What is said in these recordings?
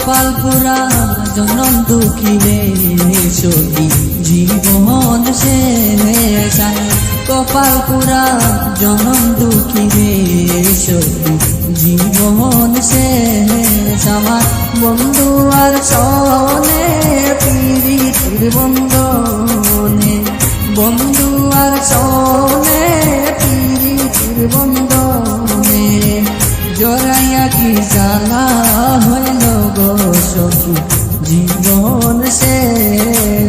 কপাল পুরা জনম দুঃখী রে সখী। জীবন সে কপাল পুরা জনম দুঃখী রে সখী। জীবন সে আমার বন্ধু আর সনে পিরিতির বন্ধনে। বন্ধু আর সনে পিরিতির বন্ধনে। জড়াইয়া কি গো সখী জীবন সে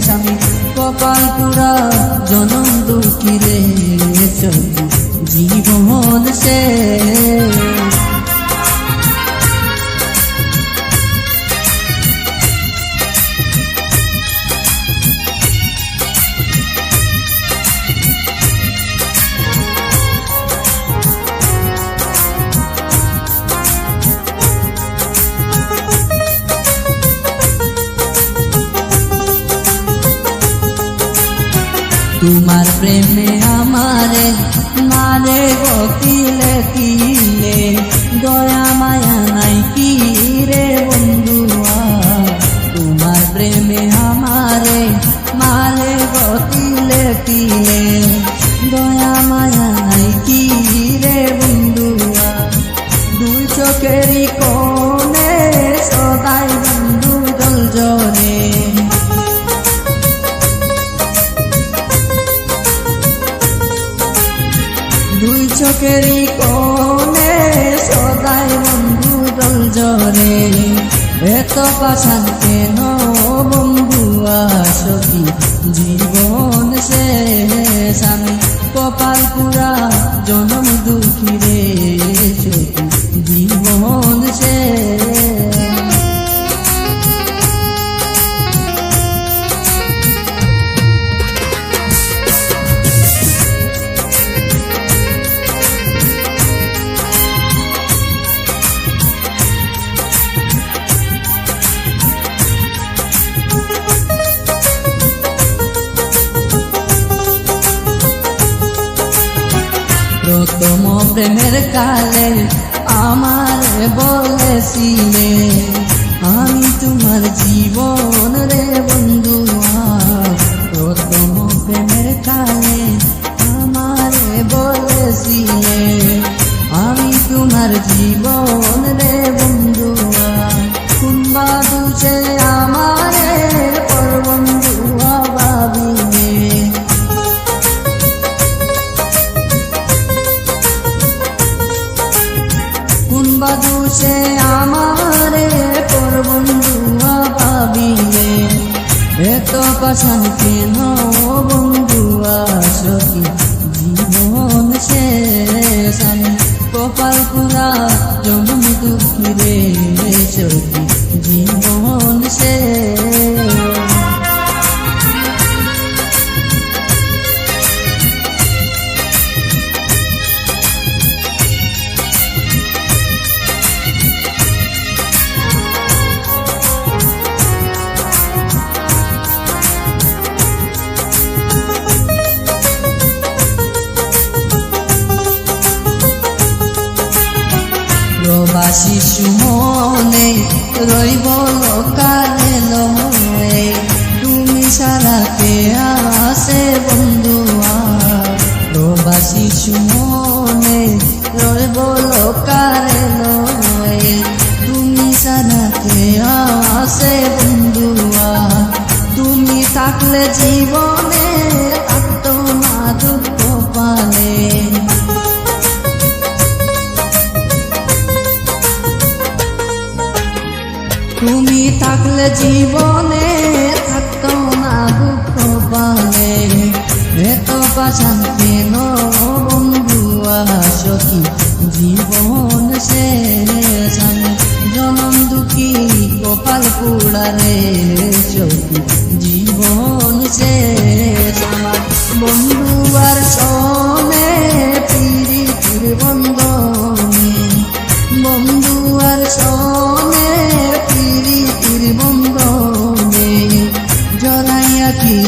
স্বামী কপাল পুরা জনম দুঃখী রে জীবন সে তোমার প্রেমে আমারে মারে গতিলে কিলে, দয়া, মায়া নাই কি রে বন্ধুয়া তোমার প্রেমে আমারে মারে গতিলে কিলে, দয়া, মায়া নাই কি রে বন্ধুয়া দুই চোখেরই কোণে সদাই বন্ধু জল দুই চোখেরই কোণে, সদাই বন্ধু দল জরে এত পাশান কেন বন্ধু আসকি জীবন সে স্বামী কপাল পুরা জনম দুঃখী রে। প্রথম প্রেমের কালে আমার বলেছিলে আমি তোমার জীবন রে বন্ধু প্রথম প্রেমের কালে আমার বলেছিলে আমি তোমার জীবন দোষে আমারে পর বন্ধুয়া পাবিলে এত পাশান কেন বন্ধুয়া সখী জীবন শেষ আমি কপাল পুরা জন্ম দুঃখী রে সখী জীবন প্রবাসী সুমনে রইব লোকালে লয়ে তুমি সারা কে আসে বন্ধুয়া প্রবাসী সুমনে রইব লোকালে লয়ে তুমি সারা কে আসে বন্ধুয়া তুমি থাকলে জীবনে তুমি থাকলে জীবনে থাকতো না দুঃখ পালে এত পাশান কেন